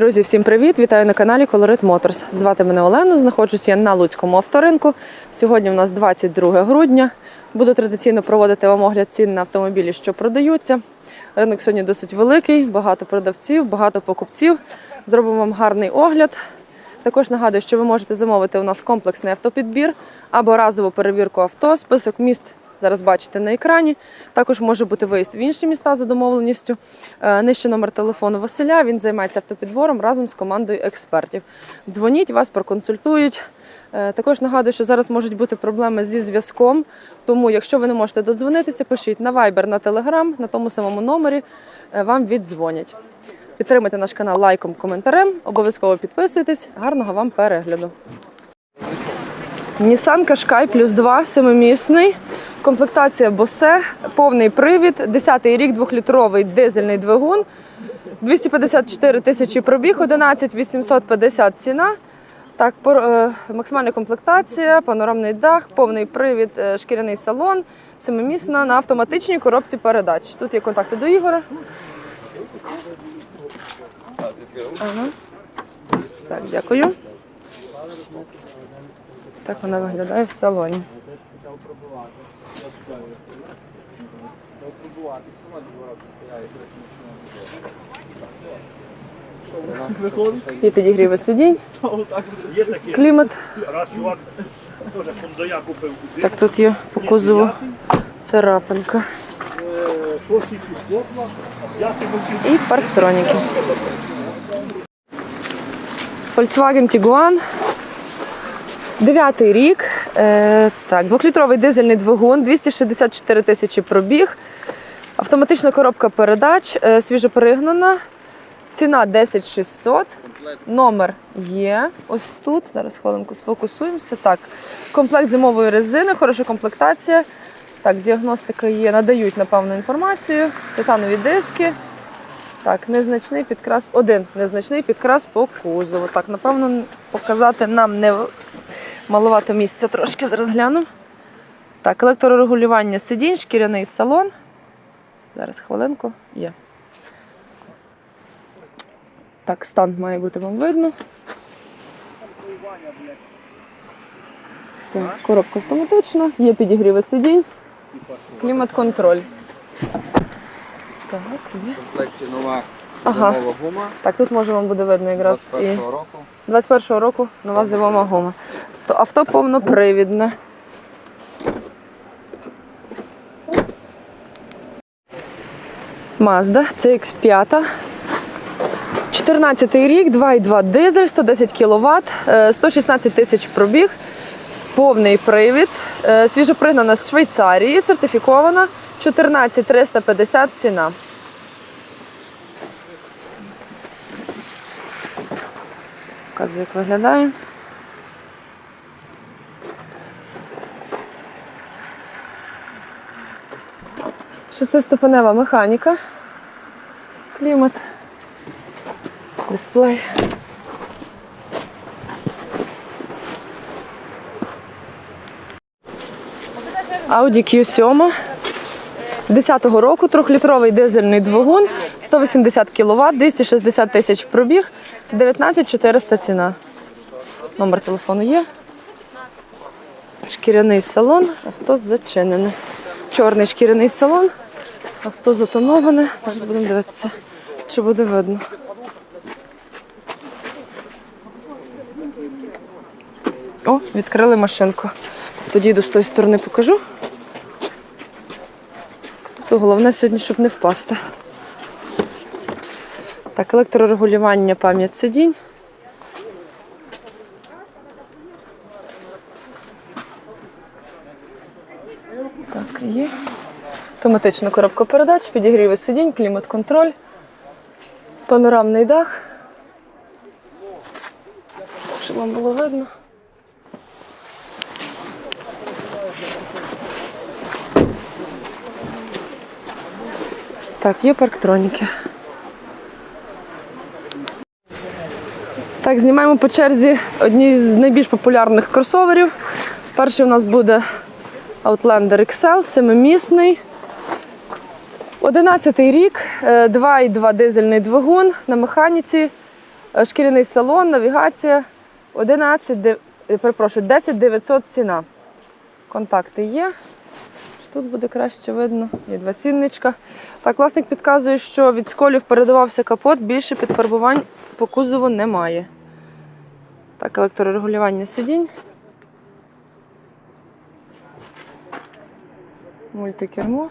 Друзі, всім привіт! Вітаю на каналі Colorit Motors. Звати мене Олена. Знаходжусь я на Луцькому авторинку. Сьогодні у нас 22 грудня. Буду традиційно проводити вам огляд цін на автомобілі, що продаються. Ринок сьогодні досить великий, багато продавців, багато покупців. Зробимо вам гарний огляд. Також нагадую, що ви можете замовити у нас комплексний автопідбір або разову перевірку авто. Список міст зараз бачите на екрані. Також може бути виїзд в інші міста за домовленістю. Е, Нижче номер телефону Василя. Він займається автопідбором разом з командою експертів. Дзвоніть, вас проконсультують. Е, Також нагадую, що зараз можуть бути проблеми зі зв'язком. Тому, якщо ви не можете додзвонитися, пишіть на Viber, на Telegram, на тому самому номері е, вам віддзвонять. Підтримайте наш канал лайком, коментарем. Обов'язково підписуйтесь. Гарного вам перегляду. Nissan Qashqai плюс 2, семимісний. Комплектація Bose, повний привід, 10-й рік, двохлітровий дизельний двигун, 254 тисячі пробіг, 11 850 ціна. Так, е, максимальна комплектація, панорамний дах, повний привід, е, шкіряний салон, семимісна на автоматичній коробці передач. Тут є контакти до Ігора. Ага. Так, дякую. Так вона виглядає в салоні. Є підігріви сидінь, клімат. Так, тут є по кузову царапинка. І парктроніки. Volkswagen Tiguan. Дев'ятий рік. Е, так, двохлітровий дизельний двигун, 264 тисячі пробіг. Автоматична коробка передач, е, свіжоперегнана. Ціна 10 600. Номер є. Ось тут. Зараз хвилинку сфокусуємося. Так, комплект зимової резини, хороша комплектація. Так, діагностика є, надають напевно інформацію. Титанові диски. Так, незначний підкрас, один незначний підкрас по кузову. Так, напевно, показати нам не маловато місця трошки зараз гляну. Так, електрорегулювання сидінь, шкіряний салон. Зараз хвилинку. Є. Так, стан має бути вам видно. Так, коробка автоматична, є підігріви сидінь, клімат-контроль. Так, є. В комплекті нова Ага. зимова гума Так, тут може вам буде видно якраз і 21 року. 21-го року нова зимова гума. То авто повнопривідне. Mazda CX5. 14 рік, 2,2 дизель, 110 кВт, 116 тисяч пробіг, повний привід, е, свіжопригнана з Швейцарії, сертифікована, 14 350 ціна. Показую, як виглядає. Шестиступенева механіка. Клімат. Дисплей. Audi Q7 10-го року, трьохлітровий дизельний двигун, 180 кВт, 260 тисяч пробіг, 19 400 ціна. Номер телефону є. Шкіряний салон, авто зачинене. Чорний шкіряний салон, авто затоноване. Зараз будемо дивитися, чи буде видно. О, відкрили машинку. Тоді йду з тої сторони покажу. Тут головне сьогодні, щоб не впасти. Так, електрорегулювання, пам'ять сидінь. Так, є. Автоматична коробка передач, підігріви сидінь, клімат-контроль, панорамний дах. Щоб вам було видно. Так, є парктроніки. Так, знімаємо по черзі одні з найбільш популярних кросоверів. Перший у нас буде Outlander XL, семимісний. 11 рік, е, 2,2 дизельний двигун на механіці. Е, Шкіряний салон, навігація 11, е, перепрошую, 10 900 ціна. Контакти є. Тут буде краще видно. Є два цінничка. Так, власник підказує, що від сколів передавався капот, більше підфарбувань по кузову немає. Так, електрорегулювання сидінь. Мультикермо.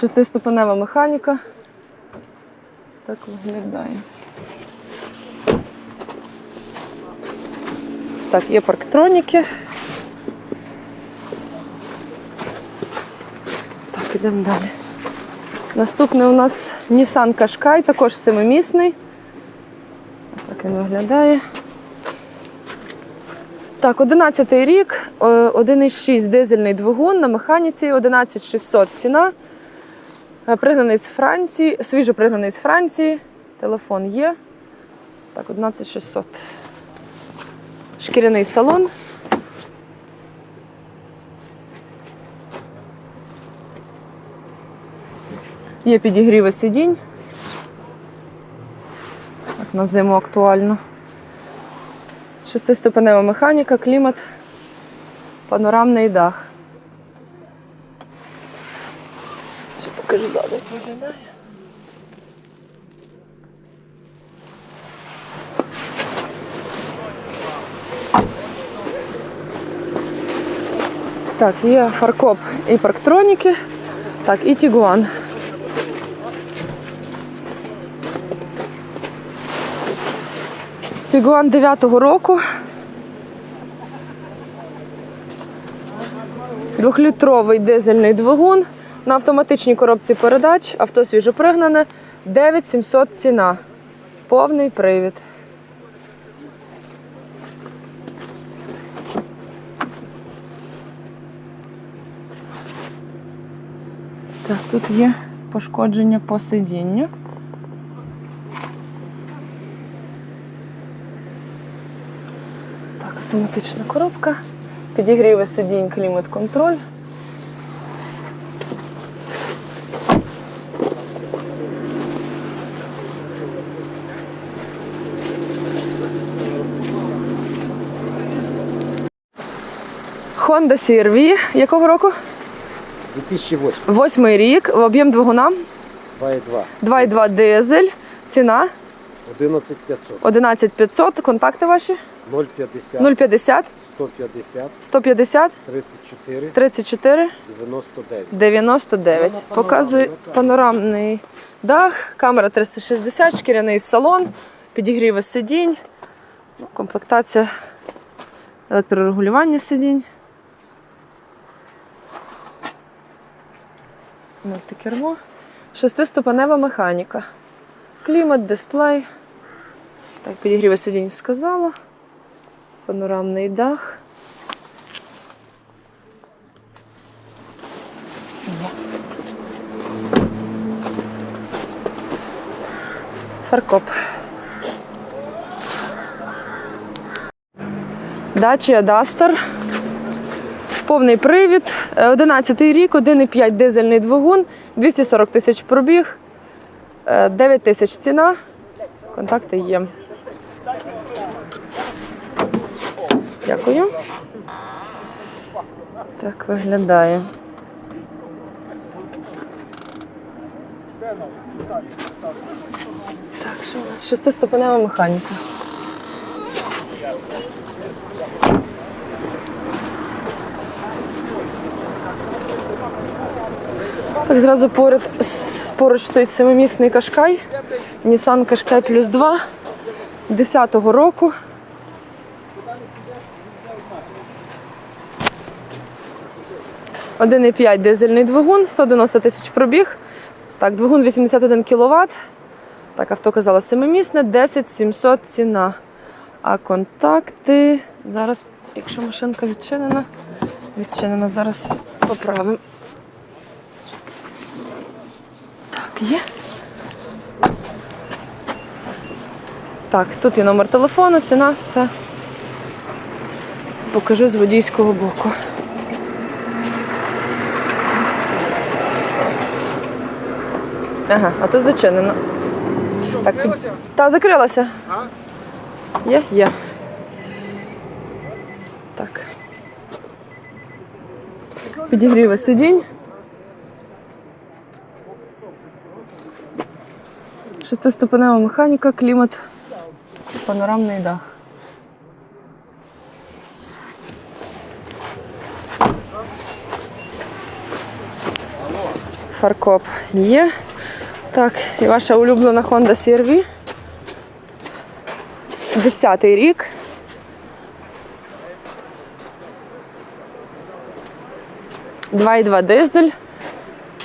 Шестиступенева механіка. Так виглядає. Так, є парктроніки. Так, ідемо далі. Наступний у нас Nissan Qashqai, також семимісний. Так він виглядає. Так, 11 рік, е, 1,6 дизельний двигун на механіці, 11600 ціна. Е, Пригнаний з Франції, свіжо пригнаний з Франції. Телефон є. Так, 11600. Шкіряний салон. Є підігріви сидінь. Так, на зиму актуально. Шестиступенева механіка, клімат, панорамний дах. Ще покажу виглядає. Так, є фаркоп і парктроніки. Так, і Тігуан. Тігуан 9-го року. Двохлітровий дизельний двигун на автоматичній коробці передач. Авто свіжопригнане. 9700 ціна. Повний привід. Так, тут є пошкодження по сидінню. Так, автоматична коробка. Підігріви сидінь, клімат-контроль. Honda CR-V. Якого року? 2008, Восьмий рік. Об'єм двигуна? 2,2, 2,2 дизель. Ціна? 11500, 11500. Контакти ваші? 050, 050 150, 150 34, 34 99. 99. Показує панорамний дах, камера 360, шкіряний салон, підігріви сидінь, ну, комплектація електрорегулювання сидінь. Мультикермо. Шестиступенева механіка. Клімат, дисплей. Так, підігріви сидінь сказала. Панорамний дах. Фаркоп. Dacia Duster. Повний привід. Е, 11 рік, 1,5 дизельний двигун, 240 тисяч пробіг, е, 9 тисяч ціна. Контакти є. Дякую. Так виглядає. Так, що у нас? Шестиступенева механіка. Так, зразу поряд поруч стоїть семимісний кашкай. Nissan Qashqai плюс 2 10-го року. Один і 5 дизельний двигун, 190 тисяч пробіг. Так, двигун 81 кВт. Так, авто казала семимісне, 10 700 ціна. А контакти. Зараз, якщо машинка відчинена, відчинена, зараз поправимо. Так, є. Так, тут є номер телефону, ціна, все. Покажу з водійського боку. Ага, а тут зачинено. Так, та закрилася. Є, є. Так. Підігріви сидінь. Шестиступенева механіка, клімат, панорамний дах. Фаркоп є. Так, і ваша улюблена Honda CR-V. Десятий рік. Два і два дизель.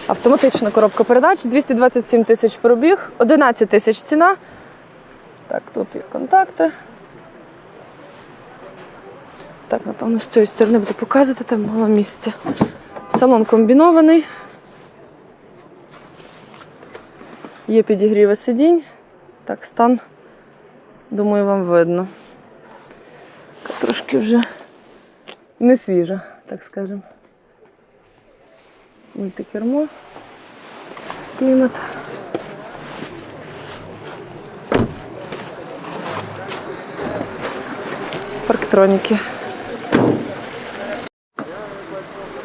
Автоматична коробка передач, 227 тисяч пробіг, 11 тисяч ціна. Так, тут є контакти. Так, напевно, з цієї сторони буду показувати, там мало місця. Салон комбінований. Є підігріви сидінь. Так, стан, думаю, вам видно. Трошки вже не свіжа, так скажемо. Мультикермо. Клімат. Парктроніки.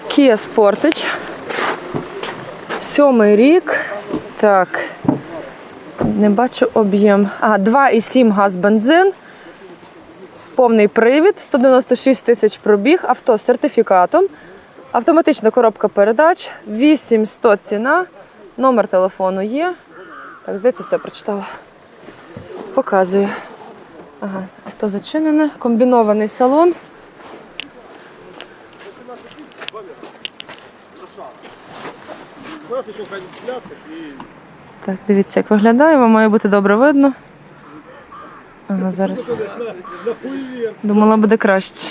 Kia Sportage. Сьомий рік. Так. Не бачу об'єм. А, 2,7 газ бензин. Повний привід, 196 тисяч пробіг, авто з сертифікатом, автоматична коробка передач, 8100 ціна, номер телефону є. Так, здається, все прочитала. Показую. Ага, авто зачинене, комбінований салон. Так, дивіться, як виглядає, вам має бути добре видно. Ага, зараз. Думала, буде краще.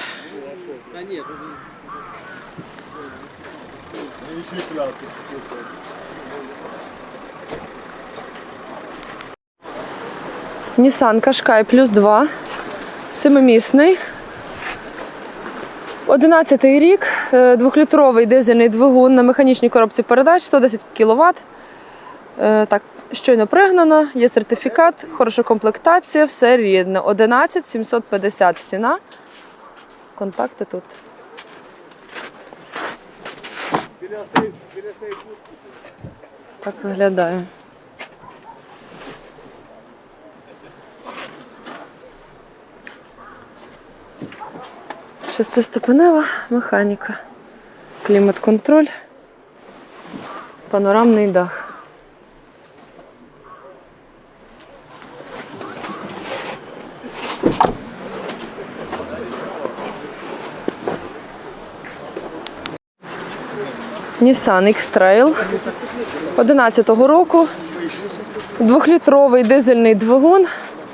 Nissan Qashqai плюс 2. Семимісний. 11 рік, е, двохлітровий дизельний двигун на механічній коробці передач, 110 кВт. Е, Так, щойно пригнана, є сертифікат, хороша комплектація, все рідне. 11 750 ціна. Контакти тут. Так виглядає. Шестиступенева механіка. Клімат-контроль. Панорамний дах. Nissan X-Trail 11-го року. Двохлітровий дизельний двигун,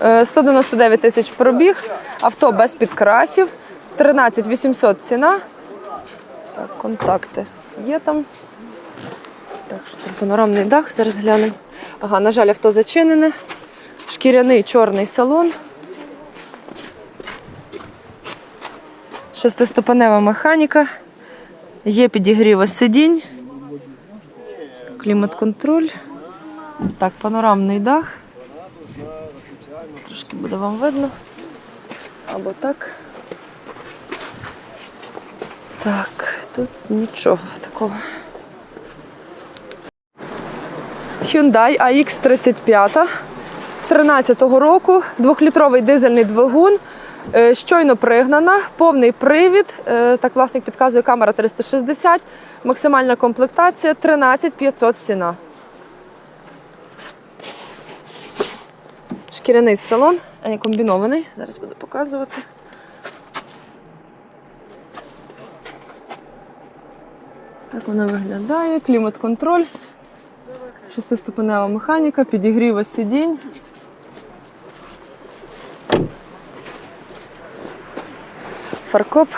е, 199 тисяч пробіг, авто без підкрасів, 13 800 ціна. Так, контакти є там. Так, що там панорамний дах, зараз глянемо. Ага, на жаль, авто зачинене. Шкіряний чорний салон. Шестиступенева механіка. Є підігріва сидінь. Клімат-контроль. Так, панорамний дах. Трошки буде вам видно. Або так. Так, тут нічого такого. Hyundai AX35 13-го року, двохлітровий дизельний двигун, щойно пригнана, повний привід. е, Так, власник підказує камера 360, максимальна комплектація 13 500 ціна. Шкіряний салон, а не комбінований. Зараз буду показувати. Так вона виглядає. Клімат-контроль, шестиступенева механіка, підігріва сидінь. Фаркоп.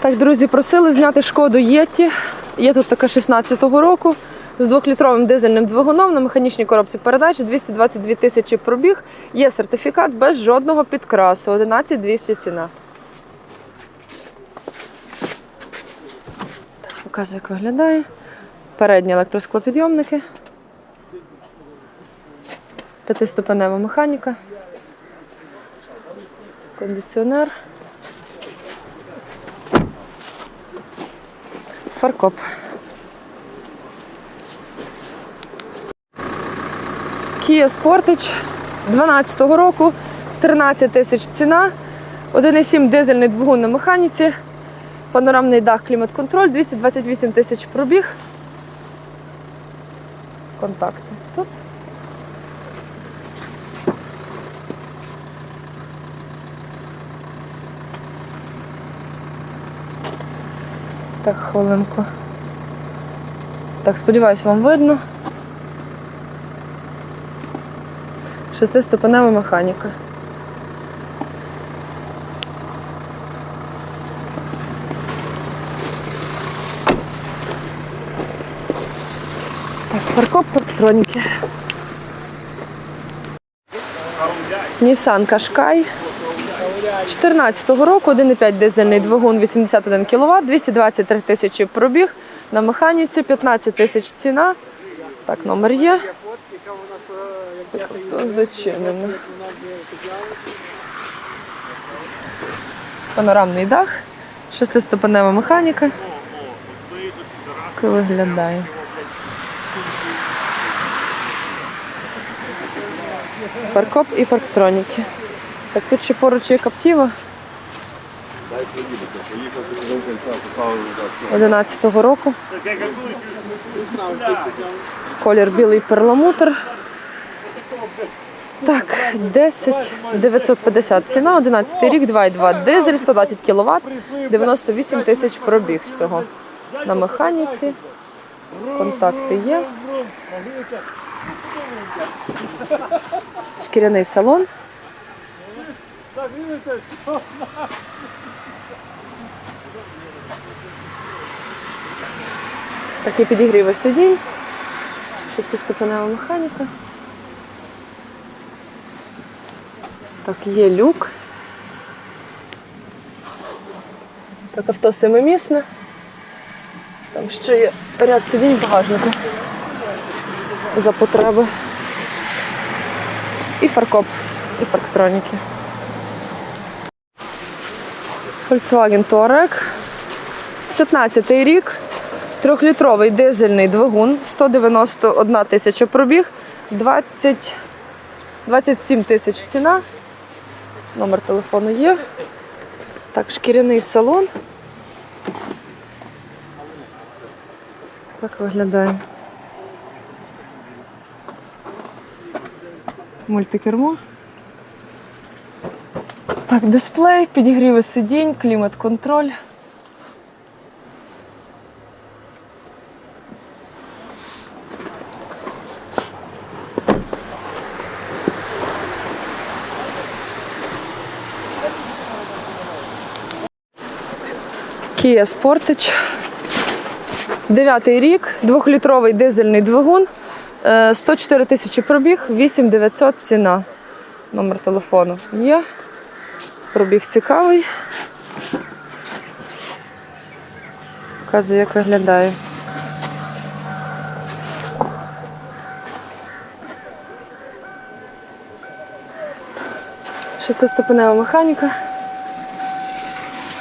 Так, друзі, просили зняти шкоду Єтті. Є тут така 16-го року з двохлітровим дизельним двигуном на механічній коробці передач, 222 тисячі пробіг. Є сертифікат без жодного підкрасу. 11 200 ціна. Так, показую, як виглядає. Передні електросклопідйомники. П'ятиступенева механіка. Кондиціонер. Фаркоп. Kia Sportage 12-го року, 13 тисяч ціна, 1,7 дизельний двигун на механіці, панорамний дах, клімат-контроль, 228 тисяч пробіг. Контакти тут. Так, хвилинку. Так, сподіваюсь, вам видно. Шестиступенева механіка. Так, фаркоп електроніки. Nissan Qashqai 14-го року, 1,5 дизельний двигун, 81 кВт, 223 тисячі пробіг на механіці, 15 тисяч ціна. Так, номер є. Зачинено. Панорамний дах, шестиступенева механіка. Виглядає. Фаркоп і парктроніки. Так, тут ще поруч є Каптіва. 11-го року. Колір білий перламутр. Так, 10 950 ціна, 11 рік, 2,2 дизель, 120 кВт, 98 тисяч пробіг всього. На механіці. Контакти є. Шкіряний салон. Такі підігріви сидінь. Шестиступенева механіка. Так, є люк. Так, авто семимісне. Там ще є ряд сидінь в багажнику. За потреби. І фаркоп, і парктроніки. Volkswagen Touareg. 15 рік. Трьохлітровий дизельний двигун, 191 тисяча пробіг, 20, 27 тисяч ціна. Номер телефону є. Так, шкіряний салон. Так виглядає. Мультикермо. Так, дисплей, підігріви сидінь, клімат-контроль. Kia Sportage. Дев'ятий рік, двохлітровий дизельний двигун, е, 104 тисячі пробіг, 8900 ціна. Номер телефону є. Пробіг цікавий. Показую, як виглядає. Шестиступенева механіка.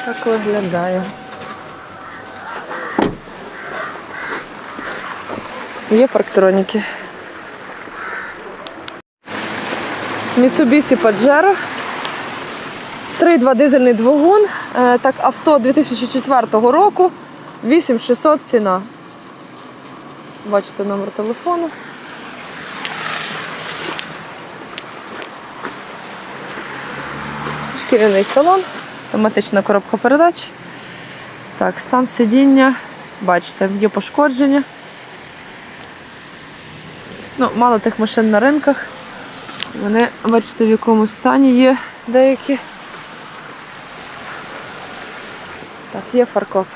Так виглядає. Є парктроніки. Mitsubishi Pajero. 3,2 дизельний двигун. Е, Так, авто 2004 року. 8600 ціна. Бачите номер телефону. Шкіряний салон, автоматична коробка передач. Так, стан сидіння. Бачите, є пошкодження. Ну, мало тих машин на ринках. Вони, бачите, в якому стані є деякі. Так, є фаркоп.